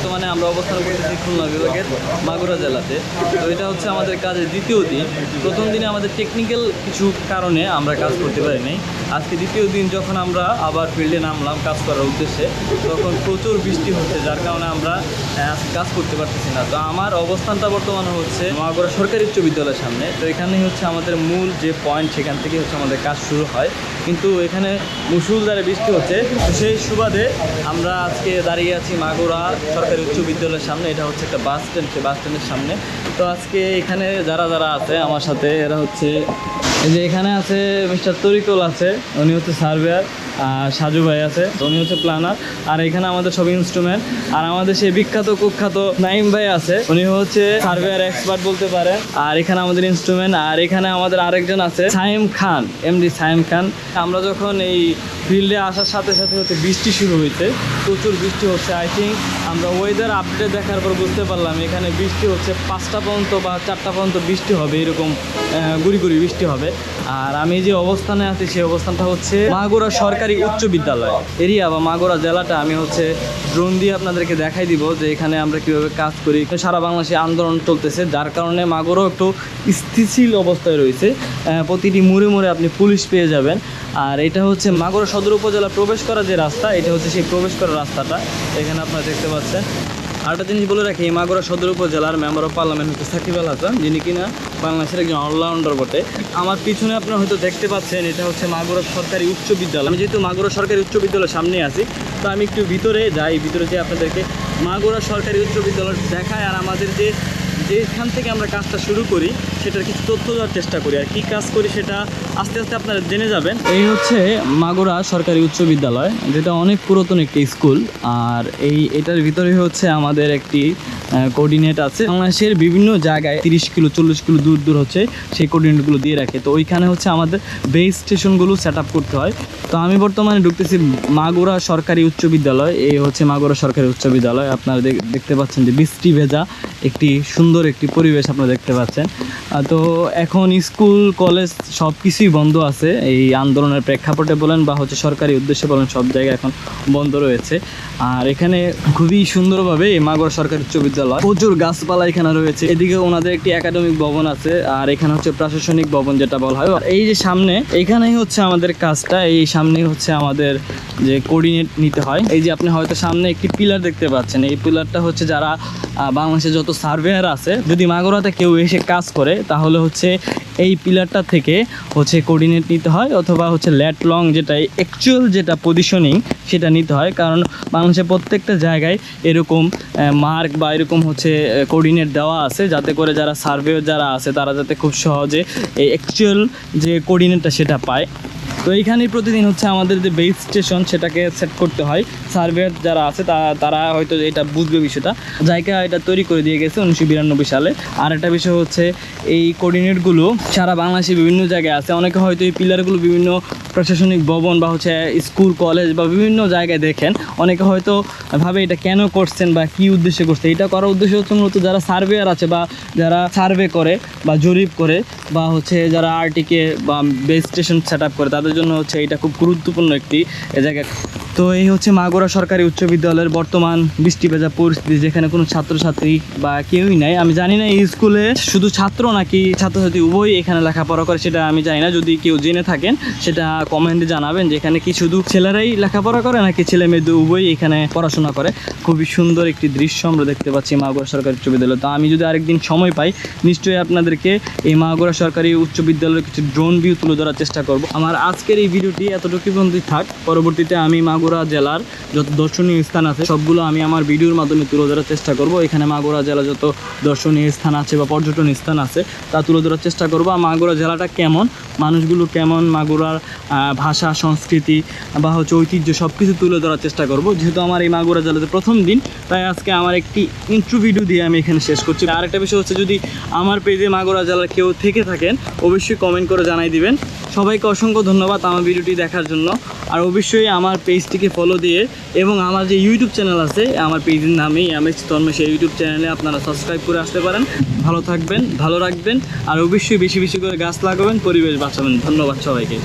বর্তমানে আমরা অবস্থান করতেছি খুলনা বিভাগের মাগুরা জেলাতে। তো এটা হচ্ছে আমাদের কাজের দ্বিতীয় দিন। প্রথম দিনে আমাদের টেকনিক্যাল কিছু কারণে আমরা কাজ করতে পারি নাই। আজকে দ্বিতীয় দিন যখন আমরা আবার ফিল্ডে নামলাম কাজ করার উদ্দেশ্যে, তখন প্রচুর বৃষ্টি হচ্ছে, যার কারণে আমরা কাজ করতে পারতেছি না। তো আমার অবস্থানটা বর্তমানে হচ্ছে মাগুরা সরকারি উচ্চ বিদ্যালয়ের সামনে। তো এখানেই হচ্ছে আমাদের মূল যে পয়েন্ট সেখান থেকে হচ্ছে আমাদের কাজ শুরু হয়। কিন্তু এখানে মুসুলধারে বৃষ্টি হচ্ছে। সেই সুবাদে আমরা আজকে দাঁড়িয়ে আছি মাগুরা সরকারি উচ্চ বিদ্যালয়ের সামনে, এটা হচ্ছে একটা বাস স্ট্যান্ড সেই বাস স্ট্যান্ডের সামনে। তো আজকে এখানে যারা যারা আছে আমার সাথে, এরা হচ্ছে, এই যে এখানে আছে মিস্টার তরিকুল আছে, উনি হচ্ছে সার্ভেয়ার, আর সাজু ভাই আছে উনি হচ্ছে প্ল্যানার আর এখানে আমাদের সব ইনস্ট্রুমেন্ট আর আমাদের সেই বিখ্যাত, কুখ্যাত নাইম ভাই আছে, উনি হচ্ছে সার্ভেয়ার এক্সপার্ট বলতে পারেন, আর এখানে আমাদের ইনস্ট্রুমেন্ট আর এখানে আমাদের আরেকজন আছে সাইম খান এমডি সাইম খান। আমরা যখন এই ফিল্ডে আসার সাথে সাথে হচ্ছে বৃষ্টি শুরু হয়েছে প্রচুর বৃষ্টি হচ্ছে আই থিঙ্ক আমরা ওয়েদার আপডেট দেখার পর বুঝতে পারলাম, এখানে বৃষ্টি হচ্ছে পাঁচটা পর্যন্ত বা চারটা পর্যন্ত বৃষ্টি হবে, এরকম গুড়ি গুড়ি বৃষ্টি হবে। আর আমি যে অবস্থানে আছি, সেই অবস্থানটা হচ্ছে মাগুরা সরকারি উচ্চ বিদ্যালয় এরিয়া বা মাগুরা জেলাটা। আমি হচ্ছে ড্রোন দিয়ে আপনাদেরকে দেখাই দিব যে এখানে আমরা কীভাবে কাজ করি। সারা বাংলাদেশে আন্দোলন চলতেছে, যার কারণে মাগুরাও একটু স্থিতিশীল অবস্থায় রয়েছে। প্রতিটি মুড়ে মুড়ে আপনি পুলিশ পেয়ে যাবেন। আর এটা হচ্ছে মাগুরা সদর উপজেলা প্রবেশ করার যে রাস্তা, এটা হচ্ছে সেই প্রবেশ করার রাস্তাটা। এখানে আপনারা দেখতে পাচ্ছেন। আরেকটা জিনিস বলে রাখি মাগুরা সদর উপজেলার মেম্বার অফ পার্লামেন্ট হচ্ছে সাকিব আল হাসান, যিনি কিনা বাংলাদেশের একজন অলরাউন্ডার বটে। আমার পিছনে আপনারা হয়তো দেখতে পাচ্ছেন, এটা হচ্ছে মাগুরা সরকারি উচ্চ বিদ্যালয়। আমি যেহেতু মাগুরা সরকারি উচ্চ বিদ্যালয়ের সামনে আছি, তো আমি একটু ভিতরে যাই, ভিতরে যে আপনাদেরকে মাগুরা সরকারি উচ্চ বিদ্যালয় দেখায় আর আমাদের যে যেখান থেকে আমরা কাজটা শুরু করি, সেটার কিছু তথ্য দেওয়ার চেষ্টা করি আর কি কাজ করি সেটা আস্তে আস্তে আপনারা জেনে যাবেন। এই হচ্ছে মাগুরা সরকারি উচ্চ বিদ্যালয়, যেটা অনেক পুরাতন একটি স্কুল। আর এই, এটার ভিতরে হচ্ছে আমাদের একটি কোঅর্ডিনেট আছে। বাংলাদেশের বিভিন্ন জায়গায় তিরিশ কিলো, চল্লিশ কিলো দূর দূর হচ্ছে সেই কোঅর্ডিনেটগুলো দিয়ে রাখে। তো ওইখানে হচ্ছে আমাদের বেস স্টেশনগুলো সেট আপ করতে হয়। তো আমি বর্তমানে ঢুকতেছি মাগুরা সরকারি উচ্চ বিদ্যালয়। এই হচ্ছে মাগুরা সরকারি উচ্চ বিদ্যালয়। আপনারা দেখ- দেখতে পাচ্ছেন যে বৃষ্টি ভেজা একটি সুন্দর একটি পরিবেশ আপনারা দেখতে পাচ্ছেন। তো এখন স্কুল, কলেজ সব কিছুই বন্ধ আছে। এই আন্দোলনের প্রেক্ষাপটে বলেন বা হচ্ছে সরকারি উদ্দেশ্যে বলেন, সব জায়গায় এখন বন্ধ রয়েছে। আর এখানে খুবই সুন্দরভাবে এই মাগুরা সরকারি উচ্চ বিদ্যালয় প্রচুর গাছপালা এখানে রয়েছে। এদিকে ওনাদের একটি একাডেমিক ভবন আছে, আর এখানে হচ্ছে প্রশাসনিক ভবন যেটা বলা হয়। এই যে সামনে, এখানেই হচ্ছে আমাদের কাজটা। এই সামনেই হচ্ছে আমাদের যে কোঅর্ডিনেট নিতে হয়। এই যে আপনি হয়তো সামনে একটি পিলার দেখতে পাচ্ছেন। এই পিলারটা হচ্ছে যারা বাংলাদেশে যত সার্ভেয়ার আছে, যদি মাগুরাতে কেউ এসে কাজ করে, তাহলে হচ্ছে এই পিলারটা থেকে হচ্ছে কোর্ডিনেট নিতে হয় অথবা হচ্ছে ল্যাট লং যেটা অ্যাকচুয়াল যেটা পজিশনিং সেটা নিতে হয়। কারণ বাংলাদেশের প্রত্যেকটা জায়গায় এরকম মার্ক বা এরকম হচ্ছে কোর্ডিনেট দেওয়া আছে যাতে করে যারা সার্ভে যারা আছে তারা যাতে খুব সহজে এই অ্যাকচুয়াল যে কোর্ডিনেটটা সেটা পায়। তো এইখানেই প্রতিদিন হচ্ছে আমাদের যে বেস স্টেশন সেটাকে সেট করতে হয়। সার্ভেয়ার যারা আছে তারা হয়তো এটা বুঝবে বিষয়টা। জায়গা এটা তৈরি করে দিয়ে গেছে উনিশশো বিরানব্বই সালে। আর একটা বিষয় হচ্ছে, এই কোঅর্ডিনেটগুলো সারা বাংলাদেশে বিভিন্ন জায়গায় আছে। অনেকে হয়তো এই পিলারগুলো বিভিন্ন প্রশাসনিক ভবন বা হচ্ছে স্কুল কলেজ বা বিভিন্ন জায়গায় দেখেন। অনেকে হয়তো ভাবে এটা কেন করছেন বা কি উদ্দেশ্যে করছে এটা করার উদ্দেশ্য হচ্ছে মূলত যারা সার্ভেয়ার আছে বা যারা সার্ভে করে বা জরিপ করে বা হচ্ছে যারা আরটিকে বা বেস স্টেশন সেট করে, তাদের জন্য হচ্ছে এটা খুব গুরুত্বপূর্ণ একটি জায়গা তো এই হচ্ছে মাগুরা সরকারি উচ্চ বিদ্যালয়ের বর্তমান বৃষ্টি ভেজা পরিস্থিতি, যেখানে কোনো ছাত্রছাত্রী বা কেউই নাই। আমি জানি না এই স্কুলে শুধু ছাত্র নাকি ছাত্রছাত্রী উভয়ই এখানে লেখাপড়া করে, সেটা আমি জানি না। যদি কেউ জেনে থাকেন, সেটা কমেন্টে জানাবেন যে এখানে কি শুধু ছেলেরাই লেখাপড়া করে, নাকি ছেলে মেয়েদের উভয়ই এখানে পড়াশোনা করে। খুবই সুন্দর একটি দৃশ্য আমরা দেখতে পাচ্ছি মাগুরা সরকারি উচ্চ বিদ্যালয়। তো আমি যদি আরেকদিন সময় পাই, নিশ্চয়ই আপনাদেরকে এই মাগুরা সরকারি উচ্চ বিদ্যালয়ের কিছু ড্রোন ভিউ তুলে ধরার চেষ্টা করব। আমার আজকের এই ভিডিওটি এতটুকু থাক, পরবর্তীতে আমি মাগুরা জেলার যত দর্শনীয় স্থান আছে, সবগুলো আমি আমার ভিডিওর মাধ্যমে তুলে ধরার চেষ্টা করব। এখানে মাগুরা জেলা যত দর্শনীয় স্থান আছে বা পর্যটন স্থান আছে, তা তুলে ধরার চেষ্টা করব। মাগুরা জেলাটা কেমন? মানুষগুলো কেমন? মাগুরার ভাষা, সংস্কৃতি বা হচ্ছে ঐতিহ্য সব কিছু তুলে ধরার চেষ্টা করব। যেহেতু আমার এই মাগুরা জেলাতে প্রথম দিন, তাই আজকে আমার একটি ইন্ট্রো ভিডিও দিয়ে আমি এখানে শেষ করছি। আরেকটা বিষয় হচ্ছে, যদি আমার পেজে মাগুরা জেলার কেউ থেকে থাকেন, অবশ্যই কমেন্ট করে জানাই দিবেন। সবাইকে অসংখ্য ধন্যবাদ আমার ভিডিওটি দেখার জন্য। আর অবশ্যই আমার পেজটিকে ফলো দিয়ে এবং আমার যে ইউটিউব চ্যানেল আছে, আমার পেজের নামেই এস তন্ময় সেই ইউটিউব চ্যানেলে আপনারা সাবস্ক্রাইব করে আসতে পারেন। ভালো থাকবেন, ভালো রাখবেন, আর অবশ্যই বেশি বেশি করে গাছ লাগাবেন, পরিবেশ বাঁচাবেন। ধন্যবাদ সবাইকে।